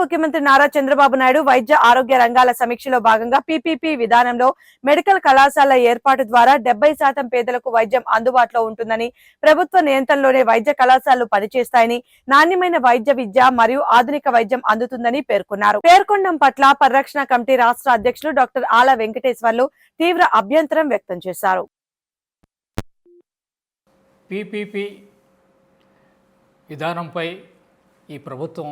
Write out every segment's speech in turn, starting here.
ముఖ్యమంత్రి నారా చంద్రబాబు నాయుడు వైద్య ఆరోగ్య రంగాల సమీక్షలో భాగంగా పీపీపీ విధానంలో మెడికల్ కళాశాల ఏర్పాటు ద్వారా డెబ్బై శాతం పేదలకు వైద్యం అందుబాటులో ఉంటుందని ప్రభుత్వ నియంత్రణలోనే వైద్య కళాశాలలు పనిచేస్తాయని నాణ్యమైన వైద్య విద్య మరియు ఆధునిక వైద్యం అందుతుందని పేర్కొన్నారు. పేర్కొండం పట్ల పరిరక్షణ కమిటీ రాష్ట్ర అధ్యక్షులు డాక్టర్ ఆల వెంకటేశ్వర్లు తీవ్ర అభ్యంతరం వ్యక్తం చేశారు. పీపీపీ విధానంపై ఈ ప్రభుత్వం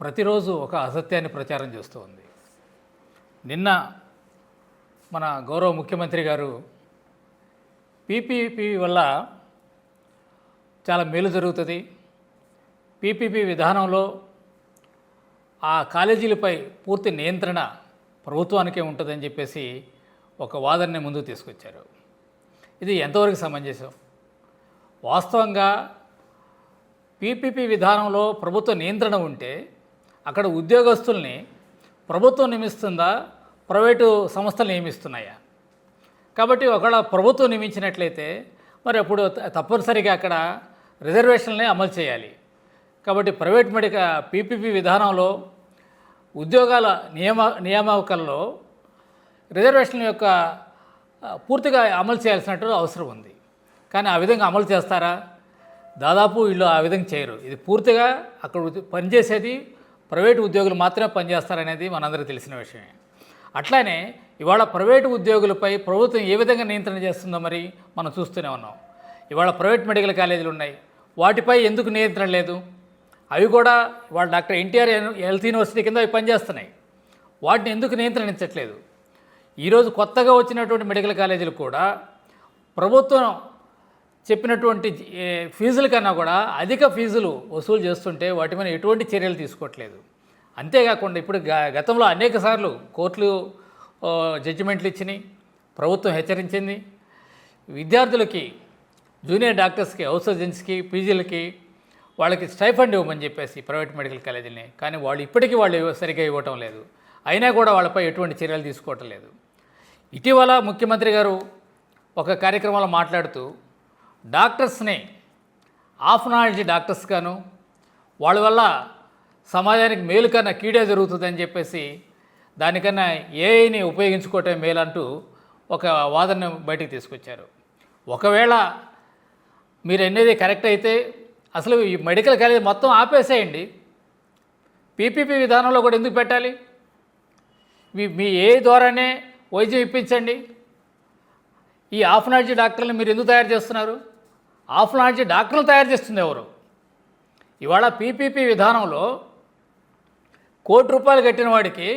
ప్రతిరోజు ఒక అసత్యాన్ని ప్రచారం చేస్తూ ఉంది. నిన్న మన గౌరవ ముఖ్యమంత్రి గారు పీపీపీ వల్ల చాలా మేలు జరుగుతుంది. పీపీపీ విధానంలో ఆ కాలేజీలపై పూర్తి నియంత్రణ ప్రభుత్వానికే ఉంటుందని చెప్పేసి ఒక వాదనని ముందుకు తీసుకొచ్చారు. ఇది ఎంతవరకు సమంజసం? వాస్తవంగా పీపీపీ విధానంలో ప్రభుత్వ నియంత్రణ ఉంటే అక్కడ ఉద్యోగస్తుల్ని ప్రభుత్వం నియమిస్తుందా? ప్రైవేటు సంస్థలు నియమిస్తున్నాయా? కాబట్టి ఒకవేళ ప్రభుత్వం నియమించినట్లయితే మరి అప్పుడు తప్పనిసరిగా అక్కడ రిజర్వేషన్లనే అమలు చేయాలి. కాబట్టి ప్రైవేట్ మెడికల్ పీపీపీ విధానంలో ఉద్యోగాల నియమ నియామకాల్లో రిజర్వేషన్ యొక్క పూర్తిగా అమలు చేయాల్సినట్టు అవసరం ఉంది. కానీ ఆ విధంగా అమలు చేస్తారా? దాదాపు వీళ్ళు ఆ విధంగా చేయరు. ఇది పూర్తిగా అక్కడ పనిచేసేది ప్రైవేటు ఉద్యోగులు మాత్రమే పనిచేస్తారనేది మనందరికీ తెలిసిన విషయమే. అట్లానే ఇవాళ ప్రైవేటు ఉద్యోగులపై ప్రభుత్వం ఏ విధంగా నియంత్రణ చేస్తుందో మరి మనం చూస్తూనే ఉన్నాం. ఇవాళ ప్రైవేట్ మెడికల్ కాలేజీలు ఉన్నాయి. వాటిపై ఎందుకు నియంత్రణ లేదు? అవి కూడా వాళ్ళ డాక్టర్ ఎన్టీఆర్ హెల్త్ యూనివర్సిటీ కింద అవి పనిచేస్తున్నాయి. వాటిని ఎందుకు నియంత్రణించట్లేదు? ఈరోజు కొత్తగా వచ్చినటువంటి మెడికల్ కాలేజీలు కూడా ప్రభుత్వం చెప్పినటువంటి ఫీజుల కన్నా కూడా అధిక ఫీజులు వసూలు చేస్తుంటే వాటి మీద ఎటువంటి చర్యలు తీసుకోవట్లేదు. అంతేకాకుండా ఇప్పుడు గ- గతంలో అనేక సార్లు కోర్టులు జడ్జిమెంట్లు ఇచ్చినాయి ప్రభుత్వం హెచ్చరించింది. విద్యార్థులకి జూనియర్ డాక్టర్స్కి హౌస్ సర్జన్స్కి పీజీలకి వాళ్ళకి స్టైఫండ్ ఇవ్వమని చెప్పేసి ప్రైవేట్ మెడికల్ కాలేజీని కానీ వాళ్ళు ఇప్పటికీ వాళ్ళు సరిగ్గా ఇవ్వటం లేదు. అయినా కూడా వాళ్ళపై ఎటువంటి చర్యలు తీసుకోవటం లేదు. ఇటీవల ముఖ్యమంత్రి గారు ఒక కార్యక్రమంలో మాట్లాడుతూ డాక్టర్స్ని ఆఫ్నాలజీ డాక్టర్స్ గాను వాళ్ళ వల్ల సమాజానికి మేలు కన్నా కీడే జరుగుతుందని చెప్పేసి దానికన్నా ఏఐని ఉపయోగించుకోవటం మేలంటూ ఒక వాదన బయటికి తీసుకొచ్చారు. ఒకవేళ మీరు అనేది కరెక్ట్ అయితే అసలు ఈ మెడికల్ కాలేజ్ మొత్తం ఆపేసేయండి. పీపీపీ విధానంలో కూడా ఎందుకు పెట్టాలి? మీ మీ ఏ ద్వారానే వైద్యం ఇప్పించండి. ఈ ఆఫ్ నాలెడ్జ్ డాక్టర్లు మీరు ఎందుకు తయారు చేస్తున్నారు? ఆఫ్ నాలెడ్జ్ డాక్టర్లు తయారు చేస్తుంది ఎవరు? ఇవాళ పీపీపీ విధానంలో కోటి రూపాయలు కట్టిన వాడికి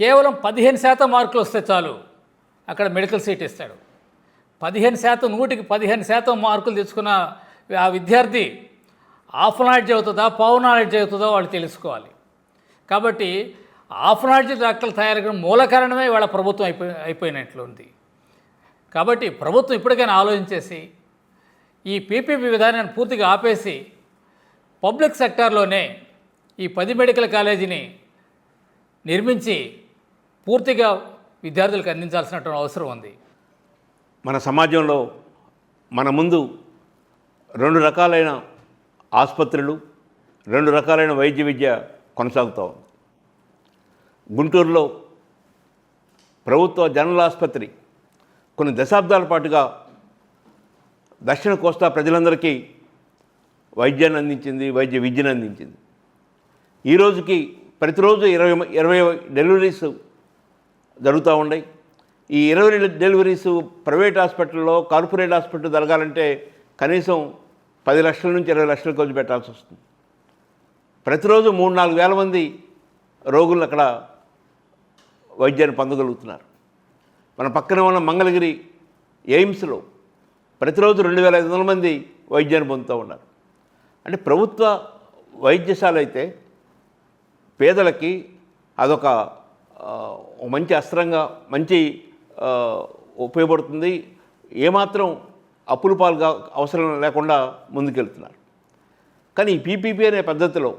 కేవలం పదిహేను శాతం మార్కులు వస్తే చాలు. అక్కడ మెడికల్ సీట్ ఇస్తాడు. పదిహేను శాతం నూటికి పదిహేను శాతం మార్కులు తెచ్చుకున్న ఆ విద్యార్థి ఆఫ్ నాలెడ్జ్ అవుతుందా పవర్ నాలెడ్జ్ అవుతుందో వాళ్ళు తెలుసుకోవాలి. కాబట్టి ఆఫ్ నాలెడ్జ్ డాక్టర్లు తయారు మూల కారణమే వాళ్ళ ప్రభుత్వం అయిపోయి అయిపోయినట్లు ఉంది. కాబట్టి ప్రభుత్వం ఇప్పటికైనా ఆలోచించేసి ఈ పీపీపీ విధానాన్ని పూర్తిగా ఆపేసి పబ్లిక్ సెక్టార్లోనే ఈ పది మెడికల్ కాలేజీని నిర్మించి పూర్తిగా విద్యార్థులకు అందించాల్సినటువంటి అవసరం ఉంది. మన సమాజంలో మన ముందు రెండు రకాలైన ఆసుపత్రులు రెండు రకాలైన వైద్య విద్య కొనసాగుతూ ఉంది. గుంటూరులో ప్రభుత్వ జనరల్ ఆసుపత్రి కొన్ని దశాబ్దాల పాటుగా దక్షిణ కోస్తా ప్రజలందరికీ వైద్యాన్ని అందించింది వైద్య విద్యను అందించింది. ఈ రోజుకి ప్రతిరోజు ఇరవై ఇరవై డెలివరీస్ జరుగుతూ ఉన్నాయి. ఈ ఇరవై డెలివరీస్ ప్రైవేట్ హాస్పిటల్లో కార్పొరేట్ హాస్పిటల్ జరగాలంటే కనీసం పది లక్షల నుంచి ఇరవై లక్షల ఖర్చు పెట్టాల్సి వస్తుంది. ప్రతిరోజు మూడు నాలుగు వేల మంది రోగులు అక్కడ వైద్యాన్ని పొందగలుగుతున్నారు. మన పక్కన ఉన్న మంగళగిరి ఎయిమ్స్లో ప్రతిరోజు రెండు వేల ఐదు వందల మంది వైద్యాన్ని పొందుతూ ఉన్నారు. అంటే ప్రభుత్వ వైద్యశాల అయితే పేదలకి అదొక మంచి అస్త్రంగా మంచి ఉపయోగపడుతుంది. ఏమాత్రం అప్పులు పాలుగా అవసరం లేకుండా ముందుకెళ్తున్నారు. కానీ ఈ పీపీపీ అనే పద్ధతిలో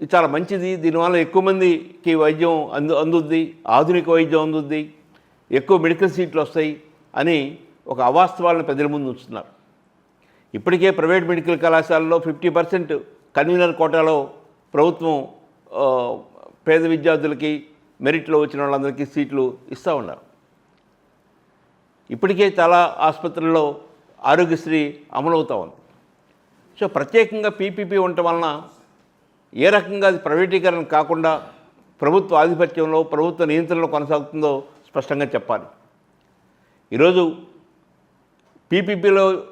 ఇది చాలా మంచిది. దీనివల్ల ఎక్కువ మందికి వైద్యం అందు అందుద్ది ఆధునిక వైద్యం అందుద్ది ఎక్కువ మెడికల్ సీట్లు వస్తాయి అని ఒక అవాస్తవాలను ప్రజల ముందు ఉంచుతున్నారు. ఇప్పటికే ప్రైవేట్ మెడికల్ కళాశాలలో ఫిఫ్టీ పర్సెంట్ కన్వీనర్ కోటాలో ప్రభుత్వం పేద విద్యార్థులకి మెరిట్లో వచ్చిన వాళ్ళందరికీ సీట్లు ఇస్తూ ఉన్నారు. ఇప్పటికే చాలా ఆసుపత్రుల్లో ఆరోగ్యశ్రీ అమలవుతూ ఉంది. సో ప్రత్యేకంగా పీపీపీ ఉండటం వలన ఏ రకంగా అది ప్రైవేటీకరణ కాకుండా ప్రభుత్వ ఆధిపత్యంలో ప్రభుత్వ నియంత్రణలో కొనసాగుతుందో స్పష్టంగా చెప్పాలి. ఈరోజు పీపీపీలో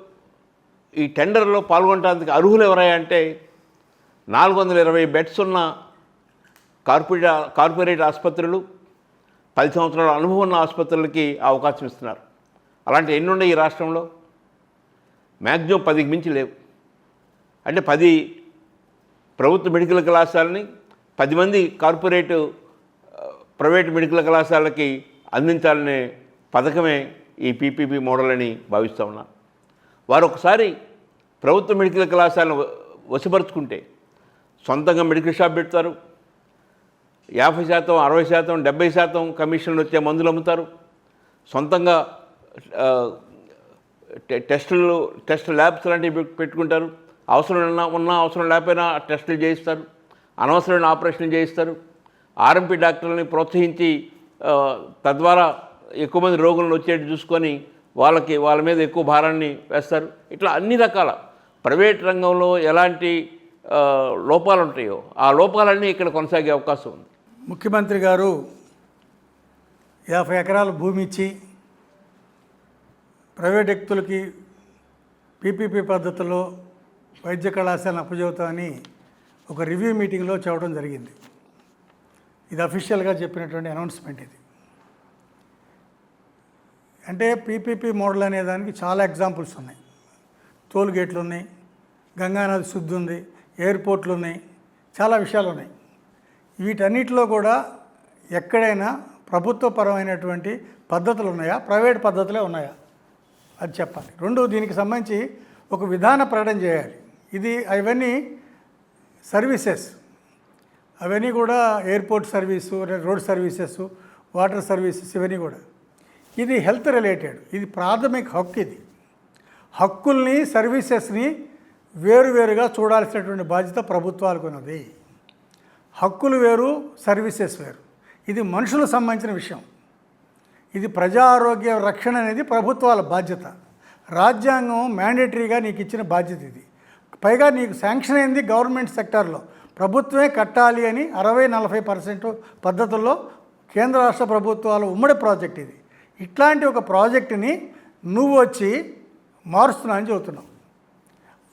ఈ టెండర్లో పాల్గొనడానికి అర్హులు ఎవరాయంటే నాలుగు వందల ఇరవై బెడ్స్ ఉన్న కార్పొరేట్ కార్పొరేట్ ఆసుపత్రులు పది సంవత్సరాల అనుభవం ఉన్న ఆసుపత్రులకి అవకాశం ఇస్తున్నారు. అలాంటి ఎన్ని ఉన్నాయి ఈ రాష్ట్రంలో? మ్యాక్సిమం పదికి మించి లేవు. అంటే పది ప్రభుత్వ మెడికల్ కళాశాలని పది మంది కార్పొరేట్ ప్రైవేట్ మెడికల్ కళాశాలకి అందించాలనే పథకమే ఈ పీపీపీ మోడల్ అని భావిస్తూ ఉన్నా. వారు ఒకసారి ప్రభుత్వ మెడికల్ కళాశాలను వశపరుచుకుంటే సొంతంగా మెడికల్ షాప్ పెడతారు. యాభై శాతం అరవై శాతం డెబ్బై శాతం కమిషన్లు వచ్చే మందులు అమ్ముతారు. సొంతంగా టెస్టులు టెస్ట్ ల్యాబ్స్ లాంటివి పెట్టుకుంటారు. అవసరం ఉన్నా అవసరం లేకపోయినా టెస్టులు చేయిస్తారు. అనవసరమైన ఆపరేషన్లు చేయిస్తారు. ఆర్ఎంపీ డాక్టర్లని ప్రోత్సహించి తద్వారా ఎక్కువ మంది రోగులను వచ్చేట్టు చూసుకొని వాళ్ళకి వాళ్ళ మీద ఎక్కువ భారాన్ని వేస్తారు. ఇట్లా అన్ని రకాల ప్రైవేట్ రంగంలో ఎలాంటి లోపాలు ఉంటాయో ఆ లోపాలన్నీ ఇక్కడ కొనసాగే అవకాశం ఉంది. ముఖ్యమంత్రి గారు యాభై ఎకరాల భూమి ఇచ్చి ప్రైవేట్ వ్యక్తులకి పీపీపీ పద్ధతిలో వైద్య కళాశాలను అప్పచెబుతామని ఒక రివ్యూ మీటింగ్లో చెప్పడం జరిగింది. ఇది అఫీషియల్గా చెప్పినటువంటి అనౌన్స్మెంట్ ఇది. అంటే పీపీపీ మోడల్ అనే దానికి చాలా ఎగ్జాంపుల్స్ ఉన్నాయి. టోల్ గేట్లు ఉన్నాయి గంగానది శుద్ధి ఉంది ఎయిర్పోర్ట్లు ఉన్నాయి చాలా విషయాలు ఉన్నాయి. వీటన్నిటిలో కూడా ఎక్కడైనా ప్రభుత్వపరమైనటువంటి పద్ధతులు ఉన్నాయా? ప్రైవేట్ పద్ధతులే ఉన్నాయా? అది చెప్పాలి. రెండు దీనికి సంబంధించి ఒక విధాన ప్రకటన చేయాలి. ఇది అవన్నీ సర్వీసెస్. అవన్నీ కూడా airport service road services water services ఇవన్నీ కూడా. ఇది హెల్త్ రిలేటెడ్ ఇది ప్రాథమిక హక్కు ఇది. హక్కుల్ని సర్వీసెస్ని వేరువేరుగా చూడాల్సినటువంటి బాధ్యత ప్రభుత్వాలకు ఉన్నది. హక్కులు వేరు సర్వీసెస్ వేరు. ఇది మనుషులకు సంబంధించిన విషయం. ఇది ప్రజా ఆరోగ్య రక్షణ అనేది ప్రభుత్వాల బాధ్యత. రాజ్యాంగం మ్యాండేటరీగా నీకు ఇచ్చిన బాధ్యత ఇది. పైగా నీకు శాంక్షన్ అయింది గవర్నమెంట్ సెక్టార్లో. ప్రభుత్వమే కట్టాలి అని అరవై నలభై పర్సెంట్ పద్ధతుల్లో కేంద్ర రాష్ట్ర ప్రభుత్వాల ఉమ్మడి ప్రాజెక్ట్ ఇది. ఇట్లాంటి ఒక ప్రాజెక్టుని నువ్వు వచ్చి మారుస్తున్నా అని చెబుతున్నావు.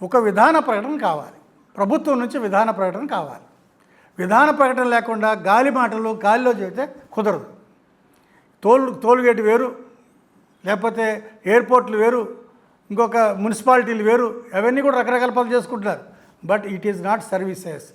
ఒక విధాన ప్రకటన కావాలి. ప్రభుత్వం నుంచి విధాన ప్రకటన కావాలి. విధాన ప్రకటన లేకుండా గాలి మాటలు గాలిలో చెబితే కుదరదు. టోల్ టోల్గేట్ వేరు లేకపోతే ఎయిర్పోర్ట్లు వేరు ఇంకొక మున్సిపాలిటీలు వేరు అవన్నీ కూడా రకరకాల పనులు చేసుకుంటున్నారు. But it is not services